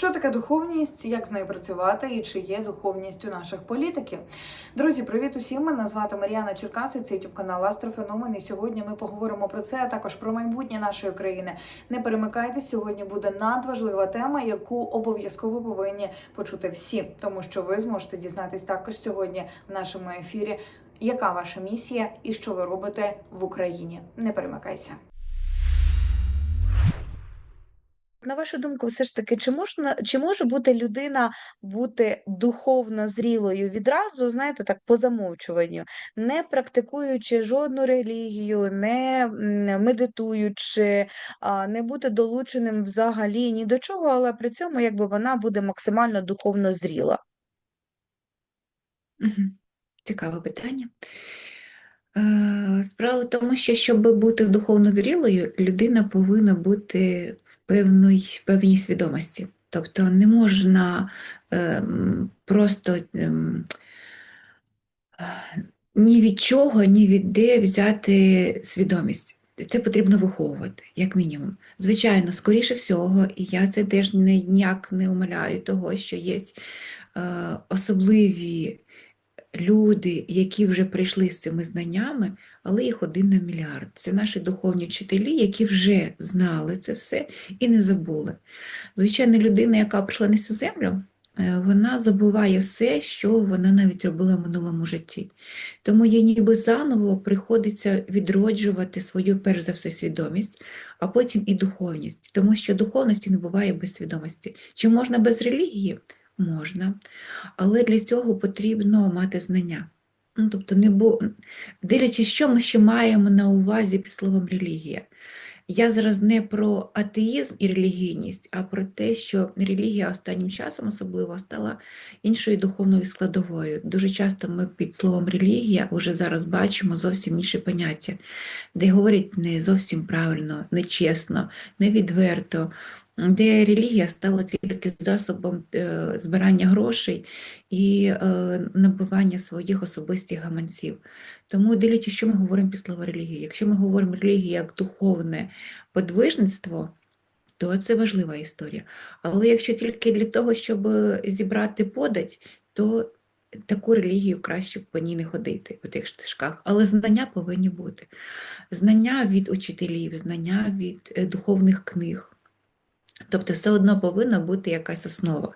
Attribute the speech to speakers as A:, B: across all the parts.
A: Що таке духовність, як з нею працювати і чи є духовність у наших політиків? Друзі, привіт усім! Мене звати Мар'яна Черкаси, це YouTube канал Астрофеномен. І сьогодні ми поговоримо про це, а також про майбутнє нашої країни. Не перемикайтесь, сьогодні буде надважлива тема, яку обов'язково повинні почути всі, тому що ви зможете дізнатись також сьогодні в нашому ефірі, яка ваша місія і що ви робите в Україні. Не перемикайся.
B: На вашу думку, все ж таки, чи можна, чи може бути людина бути духовно зрілою відразу, знаєте, так по замовчуванню, не практикуючи жодну релігію, не медитуючи, не бути долученим взагалі ні до чого, але при цьому якби вона буде максимально духовно зріла?
C: Цікаве питання. Е, Справа в тому, що щоб бути духовно зрілою, людина повинна бути певної, певній свідомості. Тобто не можна ем, просто е, ні від чого, ні від де взяти свідомість. Це потрібно виховувати, як мінімум. Звичайно, скоріше всього, і я це теж ніяк не умаляю того, що є е, особливі люди, які вже прийшли з цими знаннями, але їх один на мільярд. Це наші духовні вчителі, які вже знали це все і не забули. Звичайно, людина, яка прийшла на цю землю, е, вона забуває все, що вона навіть робила в минулому житті. Тому їй ніби заново приходиться відроджувати свою, перш за все, свідомість, а потім і духовність, тому що духовності не буває без свідомості. Чи можна без релігії? Можна, але для цього потрібно мати знання. Ну, тобто, не бу... дивлячись, що ми ще маємо на увазі під словом релігія. Я зараз не про атеїзм і релігійність, а про те, що релігія останнім часом особливо стала іншою духовною складовою. Дуже часто ми під словом релігія вже зараз бачимо зовсім інші поняття, де говорять не зовсім правильно, нечесно, невідверто, де релігія стала тільки засобом е, збирання грошей і е, набивання своїх особистих гаманців. Тому дивлячись, що ми говоримо під слово релігія. Якщо ми говоримо релігія як духовне подвижництво, то це важлива історія. Але якщо тільки для того, щоб зібрати подать, то таку релігію краще по ній не ходити у тих стежках. Але знання повинні бути. Знання від учителів, знання від е, духовних книг. Тобто все одно повинна бути якась основа.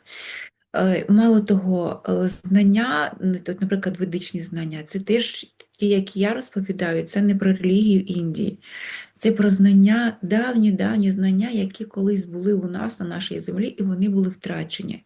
C: Е, Мало того, е, знання, тут, наприклад, ведичні знання, це теж ті, які я розповідаю, це не про релігію Індії, це про знання, давні-давні знання, які колись були у нас на нашій землі, і вони були втрачені.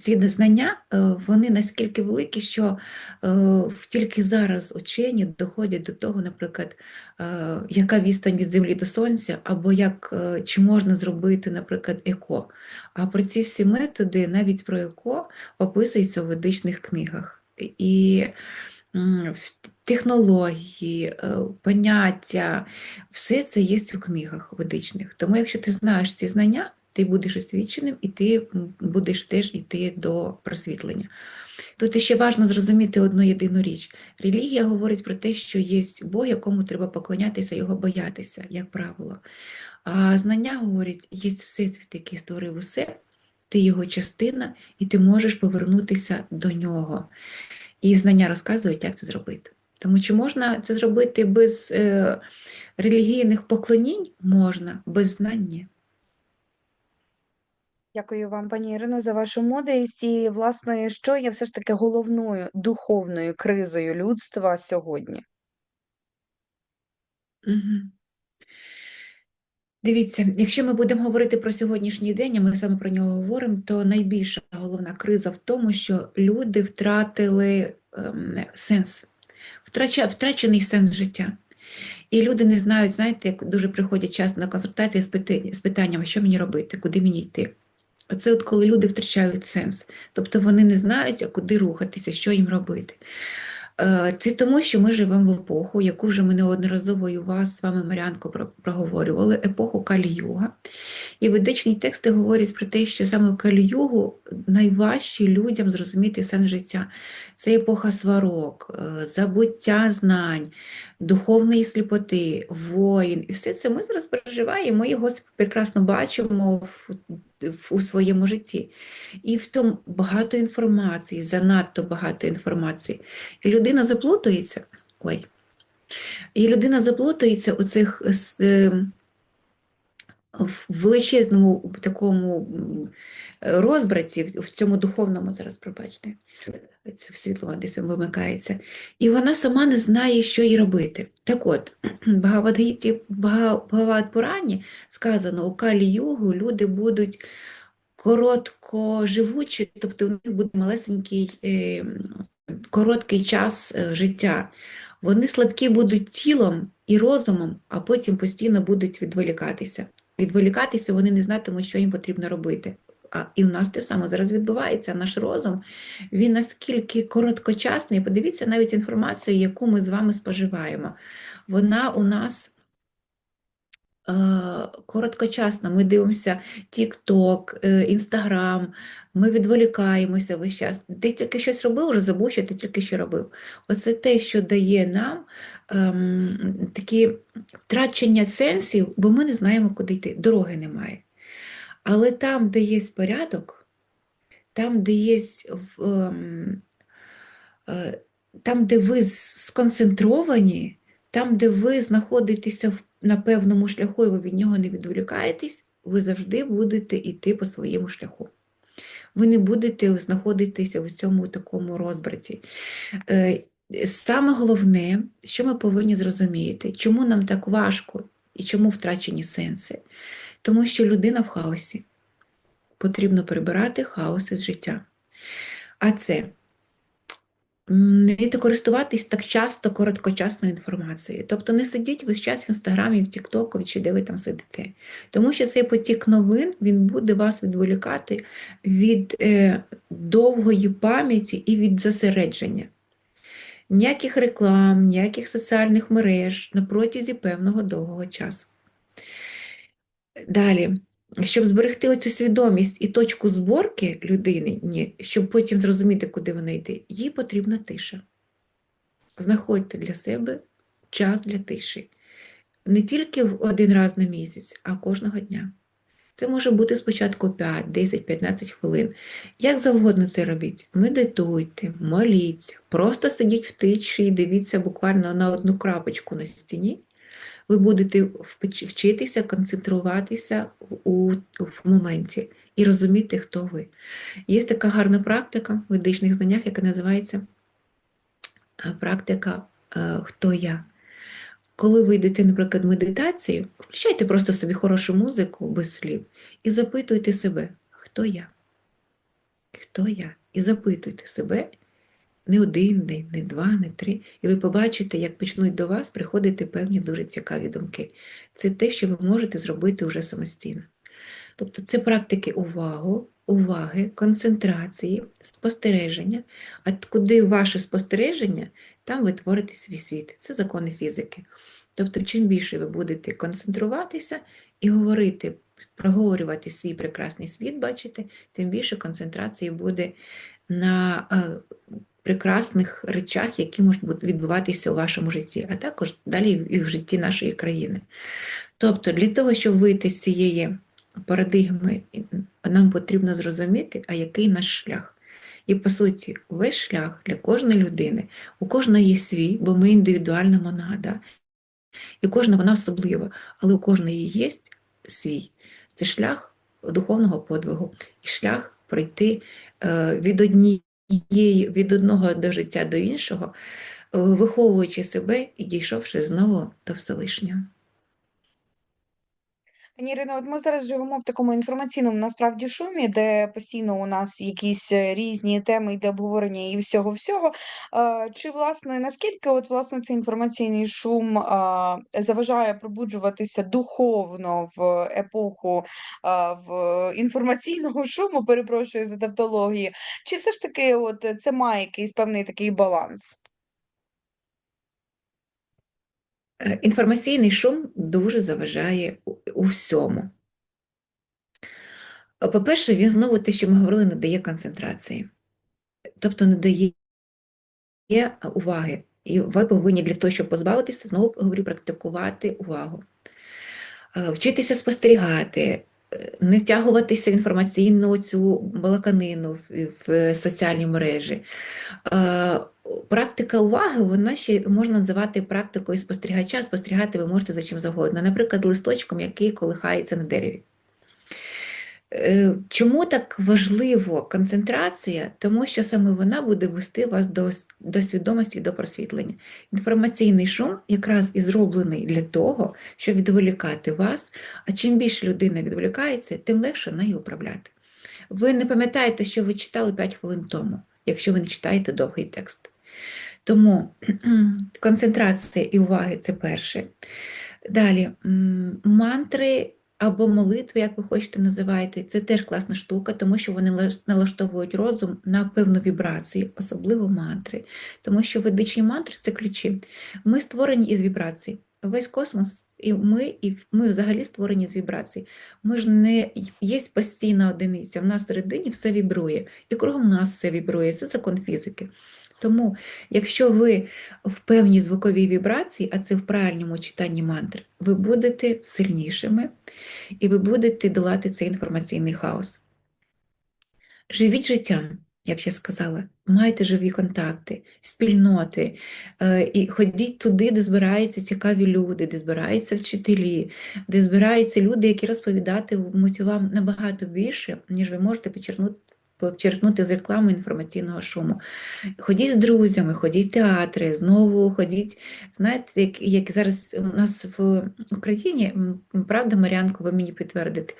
C: Ці знання, е, вони наскільки великі, що е, тільки зараз учені доходять до того, наприклад, е, яка відстань від Землі до Сонця, або як, чи можна зробити, наприклад, еко. А про ці всі методи, навіть про еко, описується в ведичних книгах. І технології, поняття, все це є у книгах ведичних. Тому якщо ти знаєш ці знання, ти будеш освіченим і ти будеш теж йти до просвітлення. Тут ще важливо зрозуміти одну єдину річ. Релігія говорить про те, що є Бог, якому треба поклонятися, його боятися, як правило. А знання говорять, є всесвіт, який створив усе, ти його частина, і ти можеш повернутися до нього. І знання розказують, як це зробити. Тому чи можна це зробити без е, релігійних поклонінь? Можна, без знань ні.
B: Дякую вам, пані Ірино, за вашу мудрість. І, власне, що є все ж таки головною духовною кризою людства сьогодні?
C: Мгм. Дивіться, якщо ми будемо говорити про сьогоднішній день, а ми саме про нього говоримо, то найбільша головна криза в тому, що люди втратили ем, сенс, втрача, втрачений сенс життя. І люди не знають, знаєте, як дуже приходять часто на консультації з питанням, що мені робити, куди мені йти. Оце от коли люди втрачають сенс, тобто вони не знають, куди рухатися, що їм робити. Е, Це тому, що ми живемо в епоху, яку вже ми неодноразово і у вас з вами, Маріанко, проговорювали, епоху Калі-юга. І ведичні тексти говорять про те, що саме в Калі-югу найважче людям зрозуміти сенс життя. Це епоха сварок, е, забуття знань, духовної сліпоти, воїн. І все це ми зараз переживаємо, ми його прекрасно бачимо в- у своєму житті. І в тому багато інформації, занадто багато інформації. І людина заплутується. Ой. І людина заплутується у цих е, в величезному такому розбраті, в цьому духовному, зараз пробачте, це світло десь вимикається. І вона сама не знає, що їй робити. Так от, в в сказано, у Калі-югу люди будуть короткоживучі, тобто у них буде малесенький, е, короткий час е, життя. Вони слабкі будуть тілом і розумом, а потім постійно будуть відволікатися. Відволікатися вони не знатимуть, що їм потрібно робити. А, і у нас те саме зараз відбувається. Наш розум, він наскільки короткочасний. Подивіться навіть інформацію, яку ми з вами споживаємо. Вона у нас е, короткочасна. Ми дивимося TikTok, е, Instagram, ми відволікаємося весь час. Ти тільки щось робив, вже забув, що ти тільки що робив. Оце те, що дає нам ем, такі втрачення сенсів, бо ми не знаємо, куди йти. Дороги немає. Але там, де є порядок, там, де є ем, е, там, де ви сконцентровані, там, де ви знаходитеся в- на певному шляху, і ви від нього не відволікаєтесь, ви завжди будете йти по своєму шляху. Ви не будете знаходитися в цьому такому розбраті. Е, Саме головне, що ми повинні зрозуміти, чому нам так важко і чому втрачені сенси. Тому що людина в хаосі. Потрібно прибирати хаос із життя. А це не користуватись так часто короткочасною інформацією. Тобто не сидіть весь час в інстаграмі, в Тіктоку чи де ви там сидите. Тому що цей потік новин він буде вас відволікати від е, довгої пам'яті і від зосередження. Ніяких реклам, ніяких соціальних мереж на протязі певного довгого часу. Далі, щоб зберегти оцю свідомість і точку зборки людини, ні, щоб потім зрозуміти, куди вона йде, їй потрібна тиша. Знаходьте для себе час для тиші. Не тільки в один раз на місяць, а кожного дня. Це може бути спочатку 5, 10, 15 хвилин. Як завгодно це робіть. Медитуйте, моліться, просто сидіть в тиші і дивіться буквально на одну крапочку на стіні. Ви будете вчитися концентруватися у, в моменті і розуміти, хто ви. Є така гарна практика в ведичних знаннях, яка називається е, практика е, Хто я. Коли ви йдете, наприклад, в медитацію, включайте просто собі хорошу музику без слів і запитуйте себе, хто я? Хто я? І запитуйте себе не один день, не два, не три. І ви побачите, як почнуть до вас приходити певні дуже цікаві думки. Це те, що ви можете зробити вже самостійно. Тобто це практики увагу, уваги, концентрації, спостереження. А куди ваше спостереження, там ви творите свій світ. Це закони фізики. Тобто, чим більше ви будете концентруватися і говорити, проговорювати свій прекрасний світ, бачите, тим більше концентрації буде на е, прекрасних речах, які можуть відбуватися у вашому житті, а також далі і в житті нашої країни. Тобто, для того, щоб вийти з цієї парадигми, нам потрібно зрозуміти, а який наш шлях. І по суті, весь шлях для кожної людини, у кожної є свій, бо ми індивідуальна монада. І кожна вона особлива, але у кожної є свій. Це шлях духовного подвигу і шлях пройти е, від однієї, від одного до життя до іншого, е, виховуючи себе і дійшовши знову до Всевишнього.
B: Пані Ірино, от ми зараз живемо в такому інформаційному насправді шумі, де постійно у нас якісь е, різні теми йде обговорення і всього-всього. Чи власне наскільки от власне цей інформаційний шум заважає пробуджуватися духовно в епоху в інформаційного шуму, перепрошую за тавтологію, чи все ж таки от це має якийсь певний такий баланс?
C: Е, Інформаційний шум дуже заважає у, всьому. Е, По-перше, він знову те, що ми говорили, не дає концентрації, тобто не дає уваги. І ви повинні для того, щоб позбавитися, знову говорю, практикувати увагу, Е, вчитися спостерігати, е, не втягуватися в інформаційну цю балаканину в соціальні мережі. Практика уваги, вона ще можна називати практикою спостерігача. Спостерігати ви можете за чим завгодно. Наприклад, листочком, який колихається на дереві. Е, Чому так важливо концентрація? Тому що саме вона буде вести вас до, до свідомості і до просвітлення. Інформаційний шум якраз і зроблений для того, щоб відволікати вас, а чим більше людина відволікається, тим легше нею управляти. Ви не пам'ятаєте, що ви читали 5 хвилин тому, якщо ви не читаєте довгий текст. Тому концентрація і уваги це перше. Далі, мантри або молитви, як ви хочете називайте, це теж класна штука, тому що вони налаштовують розум на певну вібрацію, особливо мантри. Тому що ведичні мантри це ключі. Ми створені із вібрацій. Весь космос, і ми, і ми взагалі створені з вібрацій. Ми ж не є постійна одиниця. В нас всередині все вібрує, і кругом нас все вібрує. Це закон фізики. Тому, якщо ви в певній звуковій вібрації, а це в правильному читанні мантр, ви будете сильнішими і ви будете долати цей інформаційний хаос. Живіть життям, я б ще сказала. Майте живі контакти, спільноти, е, і ходіть туди, де збираються цікаві люди, де збираються вчителі, де збираються люди, які розповідатимуть вам набагато більше, ніж ви можете почерпнути, почерпнути з реклами інформаційного шуму. Ходіть з друзями, ходіть в театри, знову ходіть. Знаєте, як, як зараз у нас в Україні, правда, Мар'янко, ви мені підтвердите,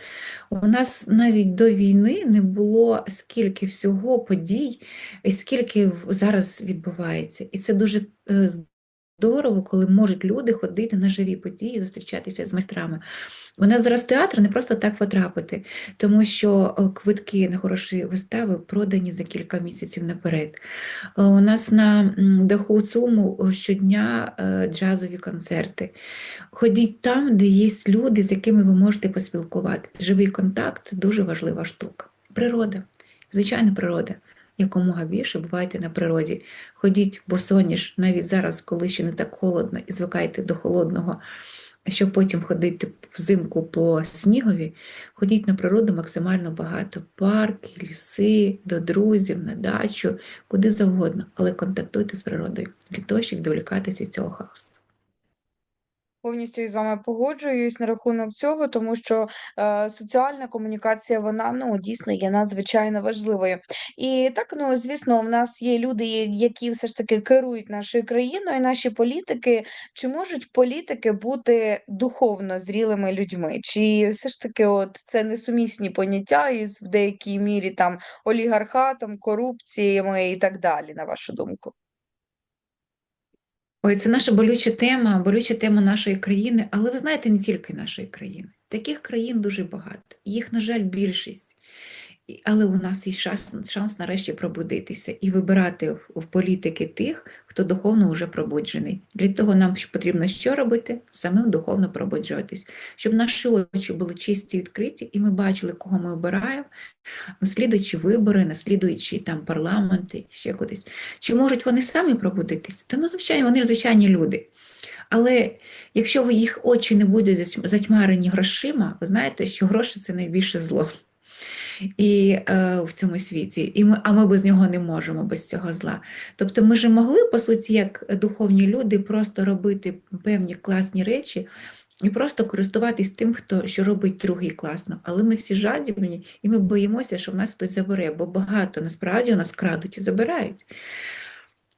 C: у нас навіть до війни не було скільки всього подій, і скільки зараз відбувається. І це дуже е, здорово, коли можуть люди ходити на живі події, зустрічатися з майстрами. У нас зараз театр не просто так потрапити, тому що е, квитки на хороші вистави продані за кілька місяців наперед. Е, У нас на даху ЦУМу е, щодня джазові концерти. Ходіть там, де є люди, з якими ви можете поспілкувати. Живий контакт дуже важлива штука. Природа, звичайна природа. Якомога більше бувайте на природі. Ходіть босоніж навіть зараз, коли ще не так холодно, і звикайте до холодного, щоб потім ходити взимку по снігові. Ходіть на природу максимально багато. Парки, ліси, до друзів, на дачу, куди завгодно, але контактуйте з природою для того, щоб відволікатися від цього хаосу.
B: Повністю із вами погоджуюсь на рахунок цього, тому що е, соціальна комунікація, вона ну дійсно є надзвичайно важливою. І так, ну звісно, в нас є люди, які все ж таки керують нашою країною, наші політики. Чи можуть політики бути духовно зрілими людьми? Чи все ж таки, от це несумісні поняття із в деякій мірі там олігархатом, корупціями і так далі, на вашу думку?
C: Ой, це наша болюча тема, болюча тема нашої країни, але ви знаєте, не тільки нашої країни. Таких країн дуже багато. Їх, на жаль, більшість. Але у нас є шанс, шанс нарешті пробудитися і вибирати в, в політики тих, хто духовно вже пробуджений. Для того нам потрібно що робити? Самим духовно пробуджуватись, щоб наші очі були чисті, відкриті, і ми бачили, кого ми обираємо, наслідуючи вибори, наслідуючи там парламенти, ще кудись. Чи можуть вони самі пробудитися? Та ну, звичайно, вони ж звичайні люди. Але якщо їх очі не будуть затьмарені грошима, ви знаєте, що гроші це найбільше зло. І е, в цьому світі, і ми, а ми без нього не можемо, без цього зла. Тобто ми ж могли, по суті, як духовні люди, просто робити певні класні речі і просто користуватись тим, хто що робить другий класно. Але ми всі жадібні, і ми боїмося, що в нас хтось забере, бо багато насправді у нас крадуть і забирають.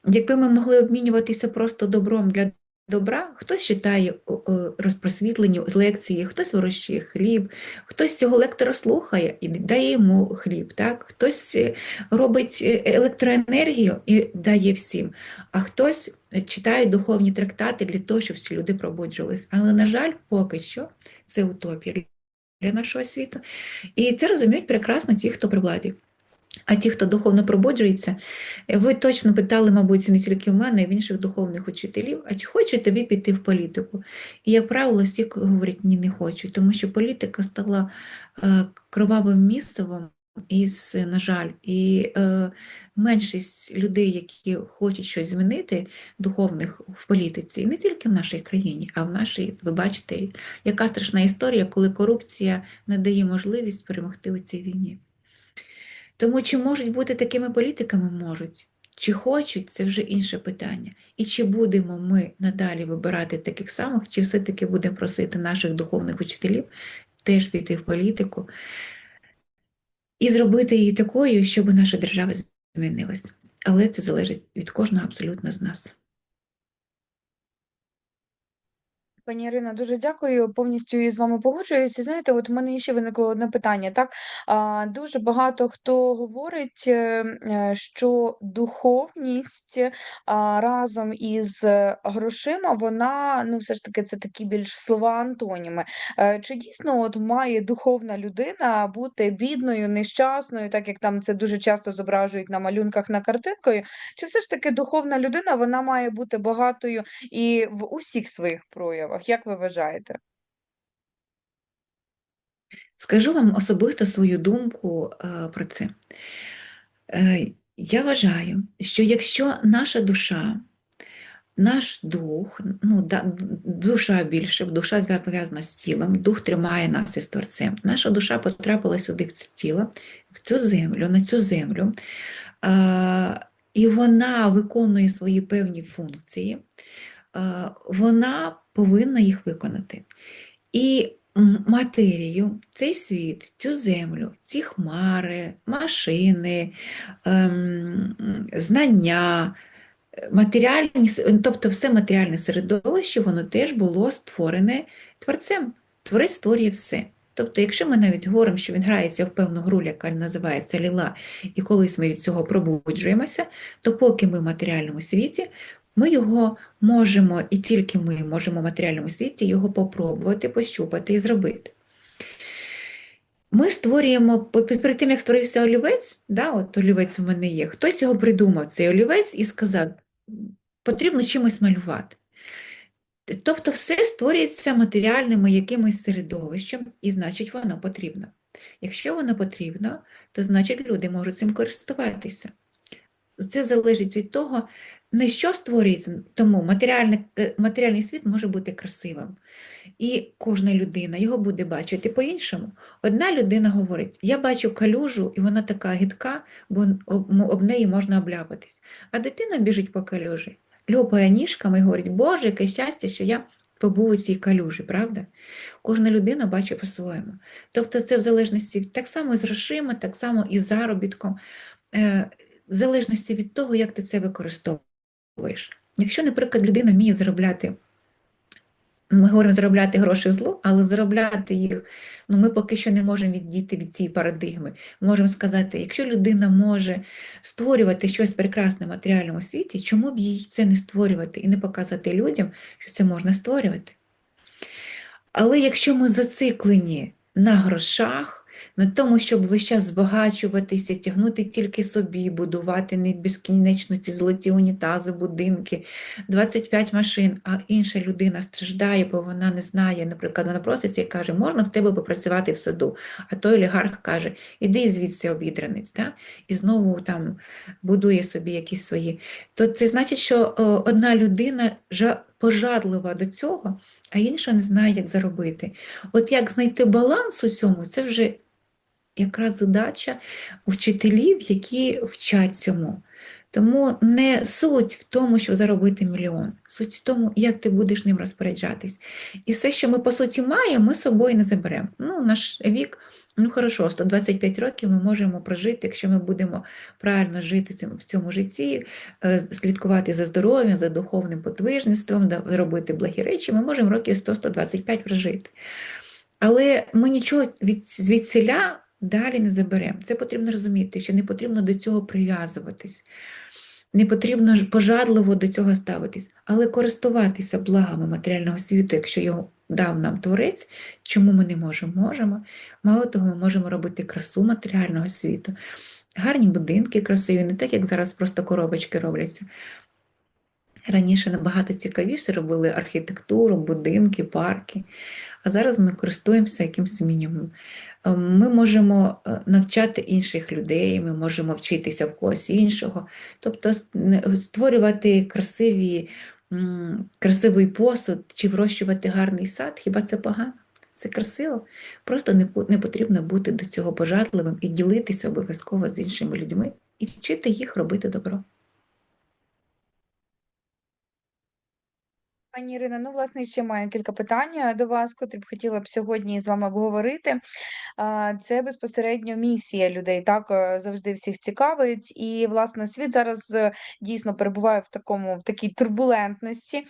C: Якби ми могли обмінюватися просто добром для добра, хтось читає розпросвітлені лекції, хтось вирощує хліб, хтось цього лектора слухає і дає йому хліб, так? хтось е, робить е, електроенергію і дає всім, а хтось читає духовні трактати для того, щоб всі люди пробуджувались. Але, на жаль, поки що це утопія для нашого світу. І це розуміють прекрасно ті, хто при владі. А ті, хто духовно пробуджується, е, ви точно питали, мабуть, не тільки в мене, а в інших духовних учителів, а чи хочете ви піти в політику? І, як правило, всі говорять, ні, не хочу, тому що політика стала е, кровавим місцевом, із, на жаль, і е, меншість людей, які хочуть щось змінити, духовних в політиці, не тільки в нашій країні, а в нашій, ви бачите, яка страшна історія, коли корупція не дає можливість перемогти у цій війні. Тому чи можуть бути такими політиками? Можуть. Чи хочуть, це вже інше питання. І чи будемо ми надалі вибирати таких самих, чи все-таки будемо просити наших духовних учителів теж піти в політику і зробити її такою, щоб наша держава змінилась. Але це залежить від кожного абсолютно з нас.
B: Пані Ірино, дуже дякую. Повністю із вами погоджуюся. Знаєте, от в мене ще виникло одне питання. Так, дуже багато хто говорить, е, е, що духовність разом із грошима, вона, ну, все ж таки, це такі більш слова антоніми. Е, Чи дійсно от має духовна людина бути бідною, нещасною, так як там це дуже часто зображують на малюнках на картинкою? Чи все ж таки духовна людина вона має бути багатою і в усіх своїх проявах? Як ви вважаєте?
C: Скажу вам особисто свою думку е, про це. Е, я вважаю, що якщо наша душа, наш дух, ну, да, душа більше, душа пов'язана з тілом, дух тримає нас із Творцем. Наша душа потрапила сюди в це тіло, в цю землю, на цю землю, е, і вона виконує свої певні функції, вона повинна їх виконати. І матерію, цей світ, цю землю, ці хмари, машини, ем, знання, е, матеріальні, тобто все матеріальне середовище, воно теж було створене Творцем. Творець створює все. Тобто, якщо ми навіть говоримо, що він грається в певну гру, яка називається ліла, і колись ми від цього пробуджуємося, то поки ми в матеріальному світі, ми його можемо, і тільки ми можемо в матеріальному світі його попробувати, пощупати і зробити. Ми створюємо, перед тим, як створився олівець, да, от олівець у мене є, хтось його придумав, цей олівець, і сказав, потрібно чимось малювати. Тобто все створюється матеріальним якимось середовищем, і значить воно потрібно. Якщо воно потрібно, то значить люди можуть цим користуватися. Це залежить від того, не що створюється, тому матеріальний, е, матеріальний світ може бути красивим. І кожна людина його буде бачити по-іншому. Одна людина говорить: я бачу калюжу, і вона така гидка, бо об, неї можна обляпатись. А дитина біжить по калюжі, льопає ніжками і говорить, Боже, яке щастя, що я побув у цій калюжі, правда? Кожна людина бачить по-своєму. Тобто це в залежності так само і з грошима, так само і з заробітком, е, в залежності від того, як ти це використовуєш. Якщо, наприклад, людина вміє заробляти ми говоримо заробляти гроші зло, але заробляти їх, ну ми поки що не можемо віддіти від цієї парадигми. Можемо сказати, якщо людина може створювати щось прекрасне в матеріальному світі, чому б їй це не створювати і не показати людям, що це можна створювати? Але якщо ми зациклені на грошах, на тому, щоб весь час збагачуватися, тягнути тільки собі, будувати не безкінечно ці золоті унітази, будинки, 25 машин, а інша людина страждає, бо вона не знає, наприклад, вона проситься і каже, можна в тебе попрацювати в саду, а той олігарх каже, іди звідси обідранець, да? і знову там будує собі якісь свої. То це значить, що одна людина пожадлива до цього, а інша не знає, як заробити. От як знайти баланс у цьому, це вже якраз задача вчителів, які вчать цьому. Тому не суть в тому, щоб заробити мільйон, суть в тому, як ти будеш ним розпоряджатись. І все, що ми по суті маємо, ми з собою не заберемо. Ну, наш вік, ну хорошо, 125 років ми можемо прожити, якщо ми будемо правильно жити цим, в цьому житті, е, слідкувати за здоров'ям, за духовним подвижництвом, робити благі речі, ми можемо років 100-125 прожити. Але ми нічого від звідсіля далі не заберемо. Це потрібно розуміти, що не потрібно до цього прив'язуватись, не потрібно пожадливо до цього ставитись, але користуватися благами матеріального світу, якщо його дав нам Творець, чому ми не можемо? Можемо. Мало того, ми можемо робити красу матеріального світу. Гарні будинки красиві, не так, як зараз просто коробочки робляться. Раніше набагато цікавіше робили архітектуру, будинки, парки, а зараз ми користуємося якимось мінімумом. Е, Ми можемо е, навчати інших людей, ми можемо вчитися в когось іншого, тобто створювати красиві, красивий посуд чи вирощувати гарний сад, хіба це погано? Це красиво. Просто не, потрібно бути до цього пожадливим і ділитися обов'язково з іншими людьми і вчити їх робити добро.
B: Пані Ірина, ну, власне, ще маю кілька питань до вас, котрі б хотіла б сьогодні з вами обговорити. Це безпосередньо місія людей, так е, завжди всіх цікавить. І, власне, світ зараз е, дійсно перебуває в такому в такій турбулентності.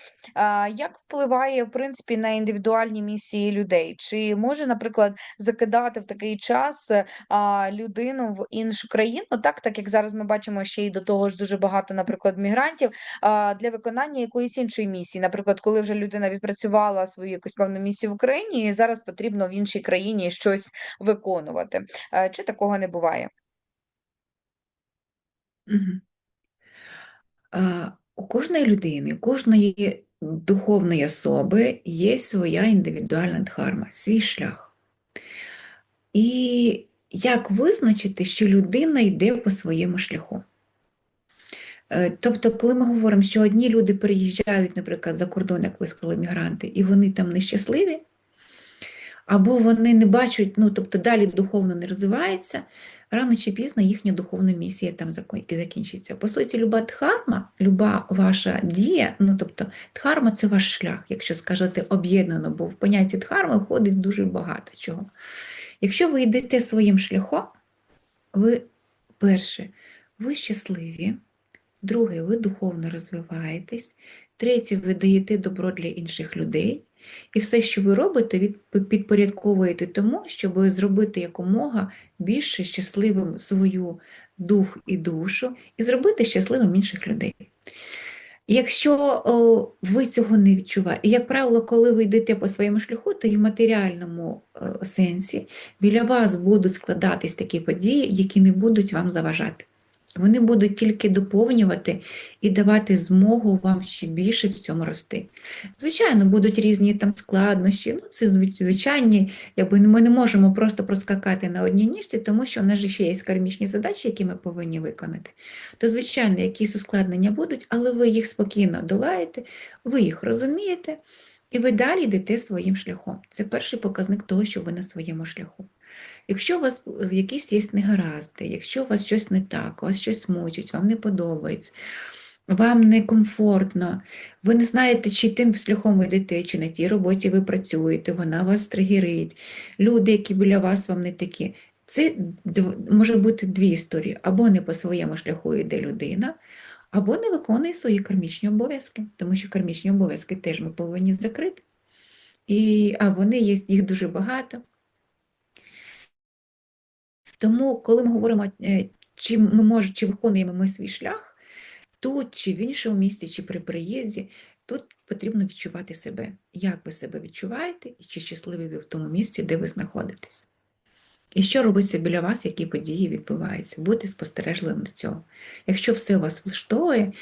B: Як впливає, в принципі, на індивідуальні місії людей? Чи може, наприклад, закидати в такий час е, людину в іншу країну, так, так як зараз ми бачимо ще й до того ж дуже багато, наприклад, мігрантів, для виконання якоїсь іншої місії. Наприклад, коли вже людина відпрацювала свою якусь певну місію в Україні, і зараз потрібно в іншій країні щось виконувати. Е, Чи такого не буває?
C: А, У кожної людини, у кожної духовної особи є своя індивідуальна дхарма, свій шлях. І як визначити, що людина йде по своєму шляху? Е, Тобто, коли ми говоримо, що одні люди переїжджають, наприклад, за кордон, як ви сказали, мігранти, і вони там нещасливі, або вони не бачать, ну тобто далі духовно не розвиваються, рано чи пізно їхня духовна місія там закінчиться. По суті, люба дхарма, люба ваша дія, ну тобто дхарма це ваш шлях, якщо скажете об'єднано, бо в понятті дхарми входить дуже багато чого. Якщо ви йдете своїм шляхом, ви перше, ви щасливі, друге, ви духовно розвиваєтесь, третє, ви даєте добро для інших людей. І все, що ви робите, підпорядковуєте тому, щоб зробити якомога більше щасливим свою дух і душу, і зробити щасливим інших людей. Якщо о, ви цього не відчуваєте, як правило, коли ви йдете по своєму шляху, то і в матеріальному е, сенсі біля вас будуть складатись такі події, які не будуть вам заважати. Вони будуть тільки доповнювати і давати змогу вам ще більше в цьому рости. Звичайно, будуть різні там складнощі, ну це звичайні, якби ми не можемо просто проскакати на одній ніжці, тому що в нас ще є кармічні задачі, які ми повинні виконати. То, звичайно, якісь ускладнення будуть, але ви їх спокійно долаєте, ви їх розумієте, і ви далі йдете своїм шляхом. Це перший показник того, що ви на своєму шляху. Якщо у вас е, якісь є негаразди, якщо у вас щось не так, у вас щось мучить, вам не подобається, вам некомфортно, ви не знаєте, чи тим шляхом ви йдете, чи на тій роботі ви працюєте, вона вас тригерить, люди, які біля вас вам не такі. Це може бути дві історії. Або не по своєму шляху йде людина, або не виконує свої кармічні обов'язки, тому що кармічні обов'язки теж ми повинні закрити. І, а вони є, їх дуже багато. Тому, коли ми говоримо, е, чи ми може, чи виконуємо ми свій шлях тут, чи в іншому місці, чи при приїзді, тут потрібно відчувати себе. Як ви себе відчуваєте, і чи щасливі ви в тому місці, де ви знаходитесь. І що робиться біля вас, які події відбуваються, бути спостережливим до цього. Якщо все вас влаштовує,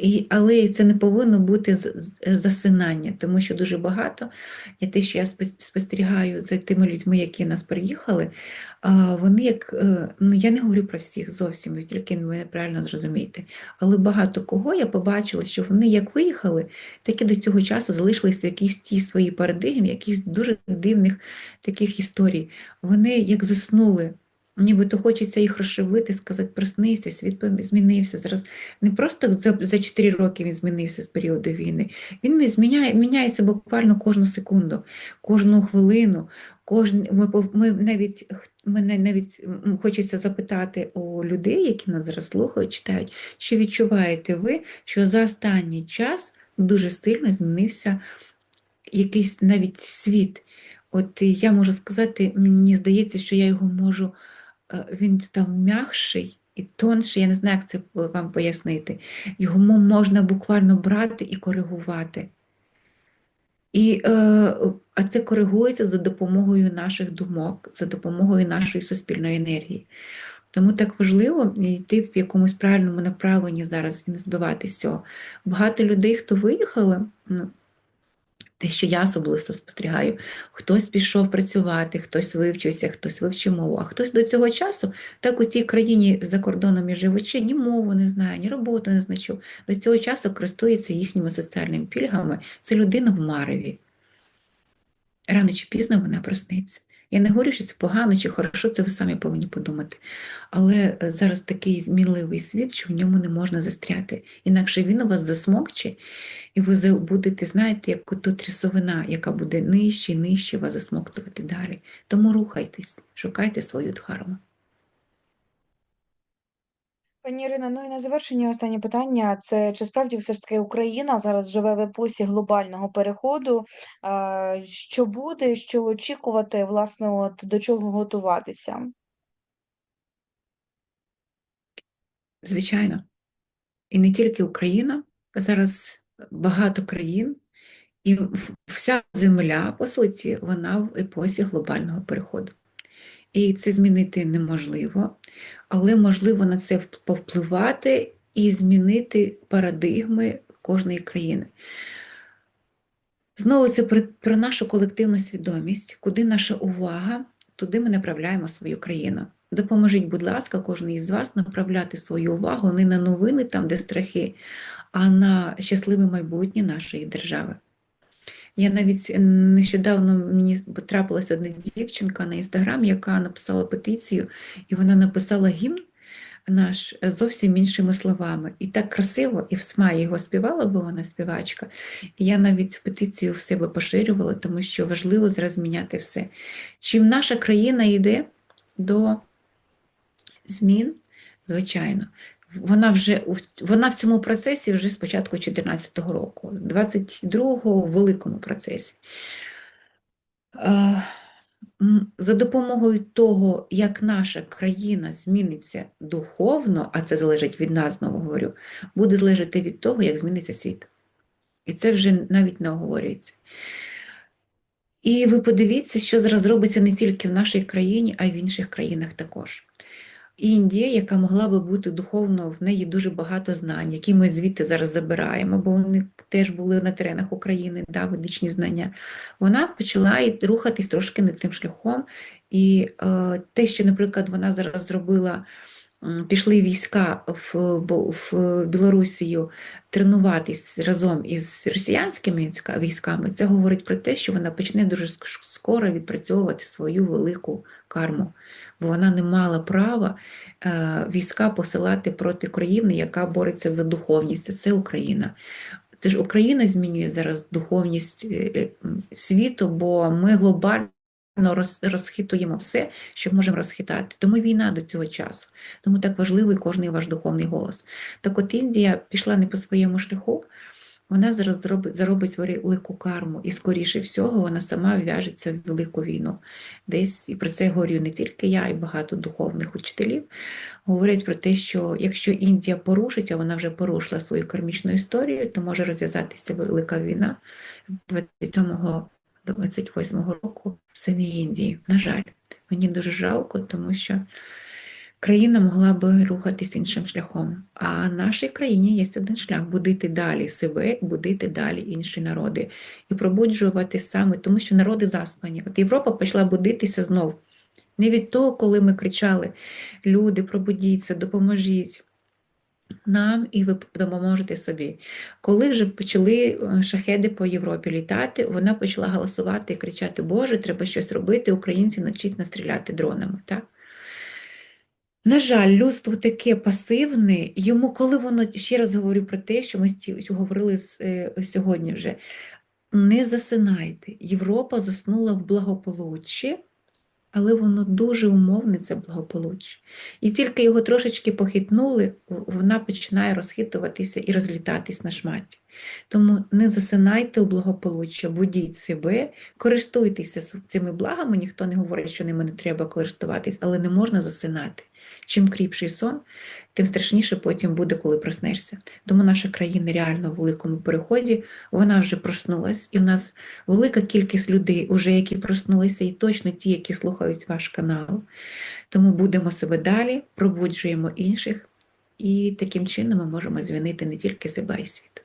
C: і, але це не повинно бути засинання, тому що дуже багато, і те, що я спостерігаю за тими людьми, які нас приїхали, вони як, е, ну я не говорю про всіх зовсім, ви тільки мене правильно зрозумієте, але багато кого я побачила, що вони як виїхали, так і до цього часу залишились в якійсь тій своїй парадигмі, якісь дуже дивних таких історій. Вони як заснули. Нібито хочеться їх розшевлити, сказати, проснися, світ змінився. Зараз не просто за, 4 роки він змінився з періоду війни. Він зміняє, міняється буквально кожну секунду, кожну хвилину. Кожен, ми, ми навіть, мене навіть хочеться запитати у людей, які нас зараз слухають, читають, чи відчуваєте ви, що за останній час дуже сильно змінився якийсь навіть світ. От я можу сказати, мені здається, що я його можу, він став м'якший і тонший, я не знаю, як це вам пояснити. Його можна буквально брати і коригувати. І, е, а це коригується за допомогою наших думок, за допомогою нашої суспільної енергії. Тому так важливо йти в якомусь правильному направленні зараз і не збиватися цього. Багато людей, хто виїхали, ну, те, що я особливо спостерігаю, хтось пішов працювати, хтось вивчився, хтось вивчив мову, а хтось до цього часу так у цій країні за кордоном і живучи, ні мову не знає, ні роботу не значив. До цього часу користується їхніми соціальними пільгами. Це людина в мареві. Рано чи пізно вона проснеться. Я не говорю, що це погано чи хорошо, це ви самі повинні подумати. Але е, зараз такий змінливий світ, що в ньому не можна застряти. Інакше він у вас засмокче, і ви будете, знаєте, як ото трясовина, яка буде нижче і нижче вас засмоктувати далі. Тому рухайтесь, шукайте свою дхарму.
B: Пані Ірино, ну і на завершення останнє питання. Це чи справді все ж таки Україна зараз живе в епосі глобального переходу? Що буде, що очікувати, власне, от до чого готуватися?
C: Звичайно. І не тільки Україна, зараз багато країн, і вся земля, по суті, вона в епосі глобального переходу. І це змінити неможливо, але можливо на це повпливати і змінити парадигми кожної країни. Знову це про, про нашу колективну свідомість, куди наша увага, туди ми направляємо свою країну. Допоможіть, будь ласка, кожен із вас направляти свою увагу не на новини, там, де страхи, а на щасливе майбутнє нашої держави. Я навіть нещодавно мені потрапилася одна дівчинка на інстаграм, яка написала петицію, і вона написала гімн наш зовсім іншими словами. І так красиво, і в СМА його співала, бо вона співачка. І я навіть цю петицію в себе поширювала, тому що важливо зараз міняти все. Чим наша країна йде до змін, звичайно, вона вже вона в цьому процесі вже з початку 2014 року, 22-го в великому процесі. Е, За допомогою того, як наша країна зміниться духовно, а це залежить від нас, знову говорю, буде залежати від того, як зміниться світ. І це вже навіть не оговорюється. І ви подивіться, що зараз робиться не тільки в нашій країні, а й в інших країнах також. Індія, яка могла би бути духовно, в неї дуже багато знань, які ми звідти зараз забираємо, бо вони теж були на теренах України, да, ведичні знання. Вона почала рухатись трошки не тим шляхом. І е, те, що, наприклад, вона зараз зробила, пішли війська в, в Білорусію тренуватись разом із росіянськими військами, це говорить про те, що вона почне дуже скоро відпрацьовувати свою велику карму, бо вона не мала права е, війська посилати проти країни, яка бореться за духовність. Це Україна. Це ж Україна змінює зараз духовність е, е, світу, бо ми глобально розхитуємо все, що можемо розхитати. Тому війна до цього часу. Тому так важливий кожний ваш духовний голос. Так от Індія пішла не по своєму шляху, вона зараз зробить, заробить велику карму, і, скоріше всього, вона сама ввяжеться в велику війну. Десь і про це говорю не тільки я, і багато духовних учителів говорять про те, що якщо Індія порушиться, вона вже порушила свою кармічну історію, то може розв'язатися велика війна 27-го до 28-го року в самій Індії. На жаль, мені дуже жалко, тому що країна могла би рухатись іншим шляхом. А нашій країні є один шлях будити далі себе, будити далі інші народи і пробуджувати саме, тому що народи заспані. От Європа почала будитися знов. Не від того, коли ми кричали: люди, пробудіться, допоможіть нам, і ви допоможете собі. Коли вже почали е, шахеди по Європі літати, вона почала голосувати і кричати: Боже, треба щось робити, українці навчіть нас стріляти дронами. Так? На жаль, людство таке пасивне, йому, коли воно, ще раз говорю про те, що ми говорили е, сьогодні вже, не засинайте. Європа заснула в благополуччі, але воно дуже умовне, це благополуччя. І тільки його трошечки похитнули, вона починає розхитуватися і розлітатись на шматі. Тому не засинайте у благополуччя, будіть себе, користуйтеся цими благами. Ніхто не говорить, що ними не треба користуватись, але не можна засинати. Чим кріпший сон, тим страшніше потім буде, коли проснешся. Тому наша країна реально в великому переході, вона вже проснулась, і в нас велика кількість людей, уже які проснулися, і точно ті, які слухають ваш канал. Тому будемо себе далі, пробуджуємо інших, і таким чином ми можемо звільнити не тільки себе, й світ.